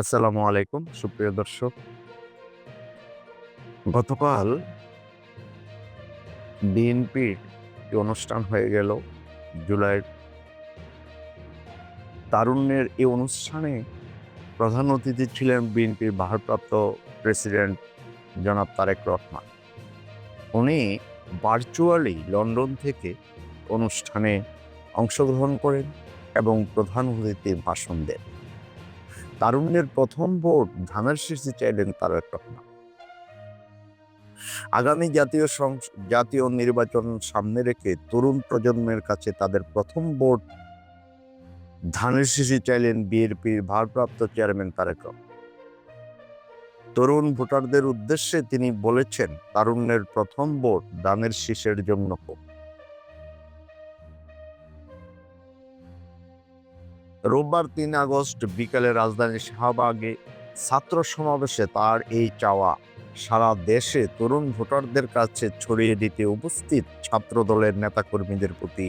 আসসালামু আলাইকুম, সুপ্রিয় দর্শক। গতকাল বিএনপির যে অনুষ্ঠান হয়ে গেল জুলাইয়ের। তারুণ্যের এই অনুষ্ঠানে প্রধান অতিথি ছিলেন বিএনপির ভারপ্রাপ্ত প্রেসিডেন্ট জনাব তারেক রহমান। উনি ভার্চুয়ালি লন্ডন থেকে অনুষ্ঠানে অংশগ্রহণ করেন এবং প্রধান অতিথির ভাষণ দেন। তারুণ্যের প্রথম ভোট ধানের শীর্ষে চাইলেন তারেক রহমান। আগামী জাতীয় জাতীয় নির্বাচন সামনে রেখে তরুণ প্রজন্মের কাছে তাদের প্রথম ভোট ধানের শীষে চাইলেন বিএনপির ভারপ্রাপ্ত চেয়ারম্যান তারেক তরুণ ভোটারদের উদ্দেশ্যে তিনি বলেছেন, তারুণ্যের প্রথম ভোট ধানের শীষের জন্য হোক। রোববার তিন আগস্ট বিকেলে রাজধানীর শাহবাগে ছাত্র সমাবেশে তার এই চাওয়া। সারা দেশে তরুণ ভোটারদের কাছে ছড়িয়ে দিতে উপস্থিত ছাত্র দলের নেতাকর্মীদের প্রতি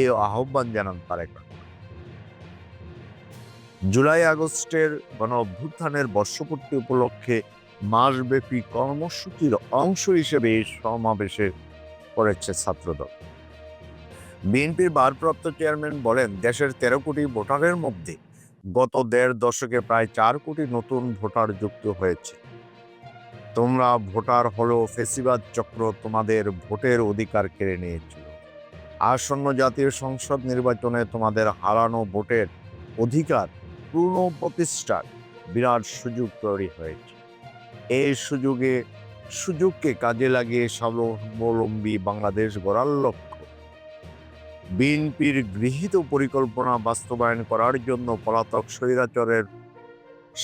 এ আহ্বান জানান তারেক জুলাই আগস্টের গণ অভ্যুত্থানের বর্ষপূর্তি উপলক্ষে মাসব্যাপী কর্মসূচির অংশ হিসেবে এই সমাবেশে করেছে ছাত্রদল। বিএনপির ভারপ্রাপ্ত চেয়ারম্যান বলেন, দেশের তেরো কোটি ভোটারের মধ্যে গত দেড় দশকে প্রায় চার কোটি নতুন ভোটার যুক্ত হয়েছে। তোমরা ভোটার হলেও ফেসিবাদ চক্র, তোমাদের ভোটের অধিকার কেড়ে নিয়েছিল। আসন্ন জাতীয় সংসদ নির্বাচনে তোমাদের হারানো ভোটের অধিকার, পূর্ণ প্রতিষ্ঠার বিরাট সুযোগ তৈরি হয়েছে। এই সুযোগে, সুযোগকে কাজে লাগিয়ে স্বাবলম্বী বাংলাদেশ গড়ার লক্ষ্য বিএনপির গৃহীত পরিকল্পনা বাস্তবায়ন করার জন্য পলাতক স্বৈরাচরের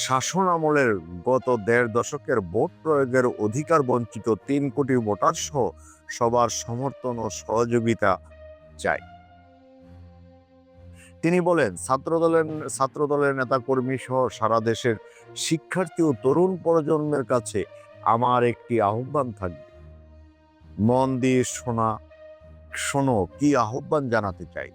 শাসন আমলের গত দেড় দশকের ভোট প্রয়োগের অধিকার বঞ্চিত তিন কোটি ভোটার সহ সবার সমর্থন ও সহযোগিতা চাই। তিনি বলেন, ছাত্রদলের ছাত্রদলের নেতাকর্মী সহ সারা দেশের শিক্ষার্থী ও তরুণ প্রজন্মের কাছে আমার একটি আহ্বান থাকবে। মন দিয়ে শোনা শোনো, কি আহ্বান জানাতে চাই?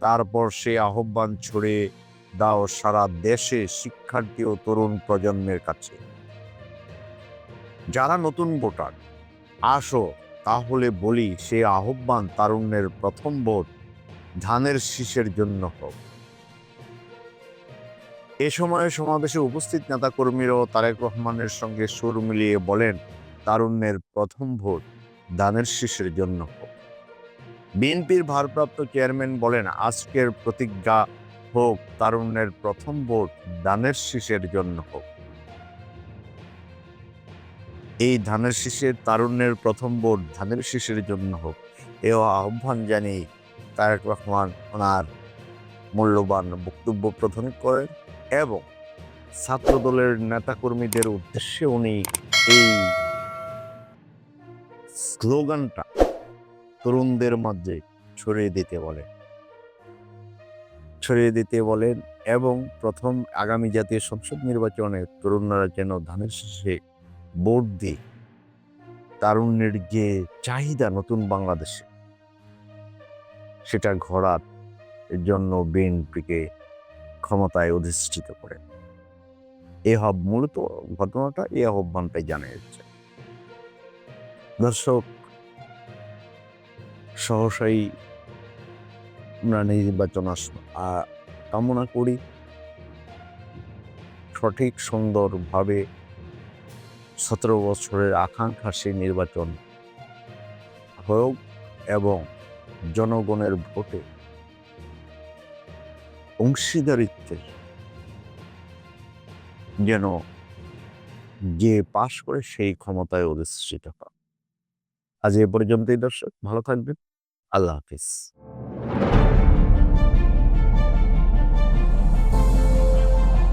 তারপর সে আহ্বান ছড়িয়ে দাও সারা দেশে শিক্ষার্থী ও তরুণ প্রজন্মের কাছে। যারা নতুন ভোটার, আসো, তাহলে বলি সে আহ্বান তারুণ্যের প্রথম ভোট ধানের শীষের জন্য হোক। এ সময়ে সমাবেশে উপস্থিত নেতাকর্মীরাও তারেক রহমানের সঙ্গে সুর মিলিয়ে বলেন, তারুণ্যের প্রথম ভোট ধানের শীষের জন্য বিএনপির ভারপ্রাপ্ত চেয়ারম্যান বলেন, আজকের প্রতিজ্ঞা হোক, তারুণ্যের প্রথম ভোট দানের শীষের জন্য হোক। এই ধানের শীষের তারুণ্যের প্রথম ভোট ধানের শীষের জন্য হোক, এও আহ্বান জানিয়ে তারেক রহমান ওনার মূল্যবান বক্তব্য প্রদান করেন এবং ছাত্রদলের নেতাকর্মীদের উদ্দেশ্যে উনি এই স্লোগানটা তরুণদের মধ্যে ছড়িয়ে দিতে বলেন ছড়িয়ে দিতে বলেন এবং প্রথম আগামী জাতীয় সংসদ নির্বাচনে তরুণরা যেন ধানের শেষে ভোট দিয়ে, তারুণ্যের যে চাহিদা নতুন বাংলাদেশে, সেটা ঘোরার জন্য বিএনপিকে ক্ষমতায় অধিষ্ঠিত করেন এ হব মূলত ঘটনাটা, এ আহ্বানটাই জানা যাচ্ছে। দর্শক সহসাই আমরা নির্বাচন আস- কামনা করি সঠিক, সুন্দরভাবে সতেরো বছরের আকাঙ্ক্ষা সেই নির্বাচন হোক এবং জনগণের ভোটে অংশীদারিত্বের যেন যে পাশ করে সেই ক্ষমতায় অধিষ্ঠিত হয়। আজ এ পর্যন্তই দর্শক ভালো থাকবেন। আল্লাহ হাফিজ।